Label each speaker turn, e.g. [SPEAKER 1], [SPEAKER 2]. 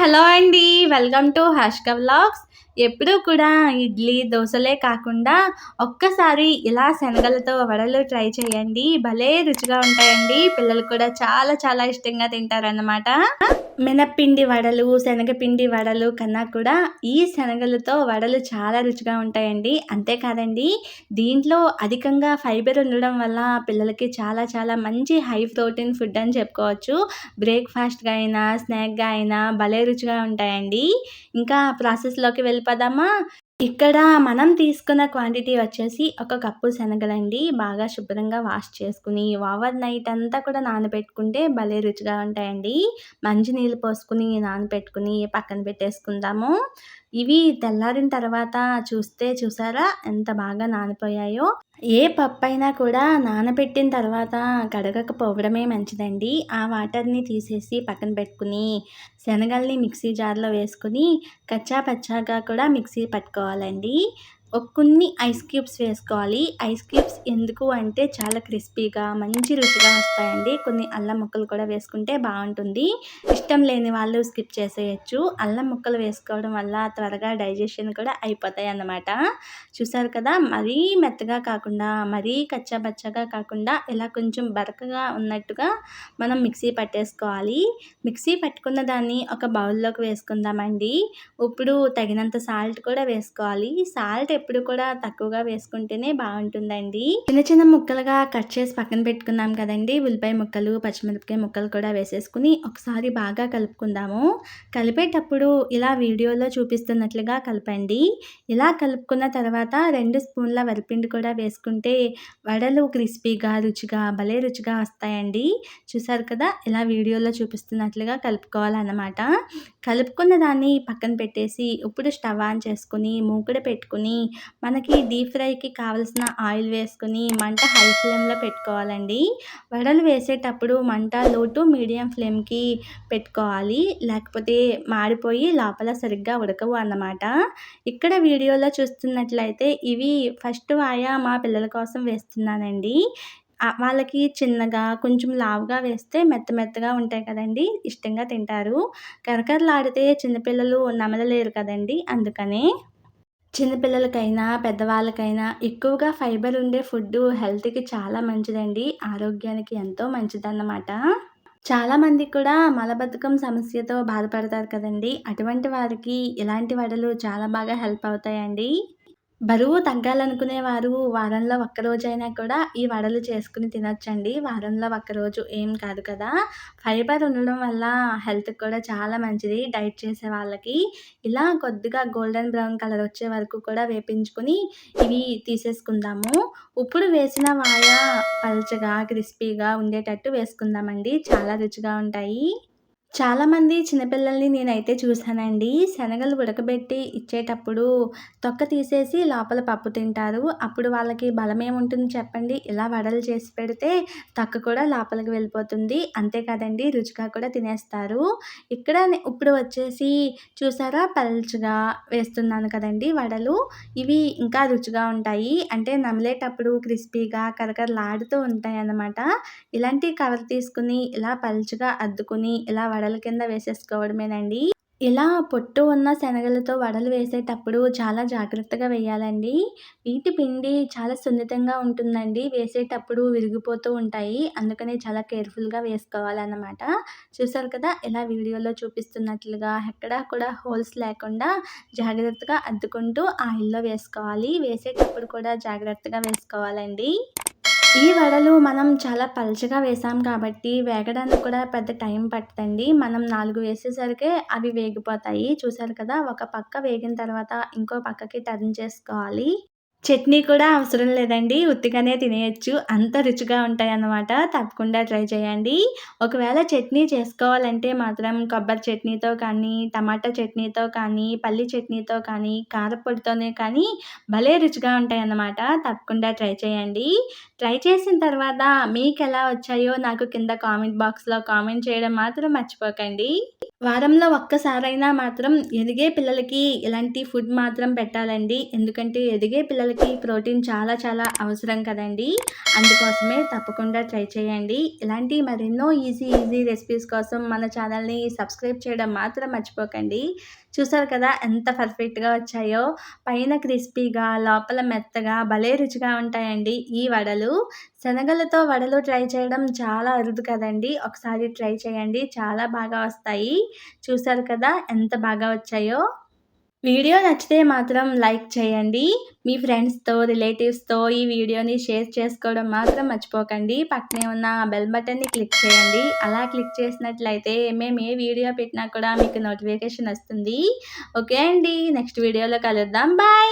[SPEAKER 1] Hello అండి. Welcome to Hashka vlogs. ఎప్పుడూ కూడా ఇడ్లీ దోశలే కాకుండా ఒక్కసారి ఇలా శనగలతో వడలు ట్రై చేయండి. భలే రుచిగా ఉంటాయండి. పిల్లలు కూడా చాలా చాలా ఇష్టంగా తింటారన్నమాట. మినప్పిండి వడలు శనగపిండి వడలు కన్నా కూడా ఈ శనగలతో వడలు చాలా రుచిగా ఉంటాయండి. అంతేకాదండి దీంట్లో అధికంగా ఫైబర్ ఉండడం వల్ల పిల్లలకి చాలా చాలా మంచి హై ప్రోటీన్ ఫుడ్ అని చెప్పుకోవచ్చు. బ్రేక్ఫాస్ట్గా అయినా స్నాక్గా అయినా భలే రుచిగా ఉంటాయండి. ఇంకా ప్రాసెస్లోకి వెళ్ళిపోదామా? ఇక్కడ మనం తీసుకున్న క్వాంటిటీ వచ్చేసి ఒక కప్పు శనగలండి. బాగా శుభ్రంగా వాష్ చేసుకుని ఓవర్ నైట్ అంతా కూడా నానబెట్టుకుంటే భలే రుచిగా ఉంటాయండి. మంచి నీళ్ళు పోసుకుని నానబెట్టుకుని పక్కన పెట్టేసుకుందాము. ఇవి తెల్లారిన తర్వాత చూస్తే చూసారా? ఎంత బాగా నానిపోయాయో. ఏ పప్పు అయినా కూడా నానబెట్టిన తర్వాత కడగకపోవడమే మంచిదండి. ఆ వాటర్ని తీసేసి పక్కన పెట్టుకుని శనగల్ని మిక్సీ జార్లో వేసుకుని కచ్చా పచ్చాగా కూడా మిక్సీ పట్టుకోవాలండి. కొన్ని ఐస్ క్యూబ్స్ వేసుకోవాలి. ఐస్ క్యూబ్స్ ఎందుకు అంటే చాలా క్రిస్పీగా మంచి రుచిగా వస్తాయండి. కొన్ని అల్లం ముక్కలు కూడా వేసుకుంటే బాగుంటుంది. ఇష్టం లేని వాళ్ళు స్కిప్ చేసేయచ్చు. అల్లం ముక్కలు వేసుకోవడం వల్ల త్వరగా డైజెషన్ కూడా అయిపోతాయి అన్నమాట చూసారు కదా మరీ మెత్తగా కాకుండా మరీ కచ్చాబచ్చగా కాకుండా ఇలా కొంచెం బరకగా ఉన్నట్టుగా మనం మిక్సీ పట్టేసుకోవాలి. మిక్సీ పట్టుకున్న దాన్ని ఒక బౌల్లోకి వేసుకుందామండి. ఇప్పుడు తగినంత సాల్ట్ కూడా వేసుకోవాలి. సాల్ట్ ఎప్పుడు కూడా తక్కువగా వేసుకుంటేనే బాగుంటుందండి. చిన్న చిన్న ముక్కలుగా కట్ చేసి పక్కన పెట్టుకున్నాం కదండి. ఉల్లిపాయ ముక్కలు పచ్చిమిరపకాయ ముక్కలు కూడా వేసేసుకుని ఒకసారి బాగా కలుపుకుందాము. కలిపేటప్పుడు ఇలా వీడియోలో చూపిస్తున్నట్లుగా కలపండి. ఇలా కలుపుకున్న తర్వాత రెండు స్పూన్ల వరిపిండి కూడా వేసుకుంటే వడలు క్రిస్పీగా రుచిగా భలే రుచిగా వస్తాయండి. చూసారు కదా? ఇలా వీడియోలో చూపిస్తున్నట్లుగా కలుపుకోవాలన్నమాట. కలుపుకున్న దాన్ని పక్కన పెట్టేసి ఇప్పుడు స్టవ్ ఆన్ చేసుకుని మూకుడ పెట్టుకుని మనకి డీప్ ఫ్రైకి కావాల్సిన ఆయిల్ వేసుకుని మంట హై ఫ్లేమ్లో పెట్టుకోవాలండి. వడలు వేసేటప్పుడు మంట లో టు మీడియం ఫ్లేమ్కి పెట్టుకోవాలి. లేకపోతే మాడిపోయి లోపల సరిగ్గా ఉడకవు అన్నమాట. ఇక్కడ వీడియోలో చూస్తున్నట్లయితే ఇవి ఫస్ట్ వాయా మా పిల్లల కోసం వేస్తున్నానండి. వాళ్ళకి చిన్నగా కొంచెం లావుగా వేస్తే మెత్త మెత్తగా ఉంటాయి కదండి. ఇష్టంగా తింటారు. కరకరలాడితే చిన్నపిల్లలు నమలలేరు కదండి. అందుకనే చిన్నపిల్లలకైనా పెద్దవాళ్ళకైనా ఎక్కువగా ఫైబర్ ఉండే ఫుడ్ హెల్త్కి చాలా మంచిదండి. ఆరోగ్యానికి ఎంతో మంచిదన్నమాట. చాలామంది కూడా మలబద్ధకం సమస్యతో బాధపడతారు కదండి. అటువంటి వారికి ఇలాంటి వడలు చాలా బాగా హెల్ప్ అవుతాయండి. బరువు తగ్గాలనుకునేవారు. వారంలో ఒక్కరోజైనా కూడా ఈ వడలు చేసుకుని తినొచ్చండి. వారంలో ఒక్కరోజు ఏం కాదు కదా. ఫైబర్ ఉండడం వల్ల హెల్త్కి కూడా చాలా మంచిది. డైట్ చేసే వాళ్ళకి ఇలా కొద్దిగా గోల్డెన్ బ్రౌన్ కలర్ వచ్చే వరకు కూడా వేపించుకుని ఇవి తీసేసుకుందాము. ఇప్పుడు వేసిన వాయ పల్చగా క్రిస్పీగా ఉండేటట్టు వేసుకుందామండి. చాలా రుచిగా ఉంటాయి. చాలామంది చిన్నపిల్లల్ని నేనైతే చూశానండి. శనగలు ఉడకబెట్టి ఇచ్చేటప్పుడు తొక్క తీసేసి లోపల పప్పు తింటారు. అప్పుడు వాళ్ళకి బలం ఏముంటుంది చెప్పండి? ఇలా వడలు చేసి పెడితే తొక్క కూడా లోపలికి వెళ్ళిపోతుంది. అంతేకాదండి రుచిగా కూడా తినేస్తారు. ఇక్కడ ఇప్పుడు వచ్చేసి చూసారా? పల్చగా వేస్తున్నాను కదండి వడలు. ఇవి ఇంకా రుచిగా ఉంటాయి. అంటే నమిలేటప్పుడు క్రిస్పీగా కరకరలాడుతూ ఉంటాయి అన్నమాట ఇలాంటి కవర్ తీసుకుని ఇలా పల్చగా అద్దుకుని ఇలా వడల కింద వేసేసుకోవడమేనండి. ఇలా పొట్టు ఉన్న శనగలతో వడలు వేసేటప్పుడు చాలా జాగ్రత్తగా వేయాలండి. వీటి పిండి చాలా సున్నితంగా ఉంటుందండి. వేసేటప్పుడు విరిగిపోతూ ఉంటాయి. అందుకని చాలా కేర్ఫుల్గా వేసుకోవాలన్నమాట. చూసారు కదా ఇలా వీడియోలో చూపిస్తున్నట్లుగా ఎక్కడా కూడా హోల్స్ లేకుండా జాగ్రత్తగా అద్దుకుంటూ ఆయిల్లో వేసుకోవాలి. వేసేటప్పుడు కూడా జాగ్రత్తగా వేసుకోవాలండి. ఈ వడలు మనం చాలా పలచగా వేసాం కాబట్టి వేగడానికి కూడా పెద్ద టైం పట్టదండి. మనం నాలుగు వేసేసరికి అవి వేగిపోతాయి. చూసారు కదా ఒక పక్క వేగిన తర్వాత ఇంకో పక్కకి టర్న్ చేసుకోవాలి. చట్నీ కూడా అవసరం లేదండి. ఉత్తిగానే తినేయచ్చు. అంత రుచిగా ఉంటాయి అన్నమాట తప్పకుండా ట్రై చేయండి. ఒకవేళ చట్నీ చేసుకోవాలంటే మాత్రం కొబ్బరి చట్నీతో కానీ టమాటా చట్నీతో కానీ పల్లి చట్నీతో కానీ కారపొడితోనే కానీ భలే రుచిగా ఉంటాయి అన్నమాట తప్పకుండా ట్రై చేయండి. ట్రై చేసిన తర్వాత మీకు ఎలా వచ్చాయో నాకు కింద కామెంట్ బాక్స్లో కామెంట్ చేయడం మాత్రం మర్చిపోకండి. వారంలో ఒక్కసారైనా మాత్రం ఎదిగే పిల్లలకి ఇలాంటి ఫుడ్ మాత్రం పెట్టాలండి. ఎందుకంటే ఎదిగే పిల్లల పిల్లలకి ప్రోటీన్ చాలా చాలా అవసరం కదండి. అందుకోసమే తప్పకుండా ట్రై చేయండి. ఇలాంటి మరెన్నో ఈజీ ఈజీ రెసిపీస్ కోసం మన ఛానల్ని సబ్స్క్రైబ్ చేయడం మాత్రం మర్చిపోకండి. చూసారు కదా ఎంత పర్ఫెక్ట్గా వచ్చాయో? పైన క్రిస్పీగా లోపల మెత్తగా భలే రుచిగా ఉంటాయండి ఈ వడలు. శనగలతో వడలు ట్రై చేయడం చాలా అరుదు కదండి. ఒకసారి ట్రై చేయండి. చాలా బాగా వస్తాయి. చూసారు కదా ఎంత బాగా వచ్చాయో? వీడియో నచ్చితే మాత్రం లైక్ చేయండి. మీ ఫ్రెండ్స్తో రిలేటివ్స్తో ఈ వీడియోని షేర్ చేసుకోవడం మాత్రం మర్చిపోకండి. పక్కనే ఉన్న బెల్ బటన్ని క్లిక్ చేయండి. అలా క్లిక్ చేసినట్లయితే మేము ఏ వీడియో పెట్టినా కూడా మీకు నోటిఫికేషన్ వస్తుంది. ఓకే అండి. నెక్స్ట్ వీడియోలో కలుద్దాం. బాయ్!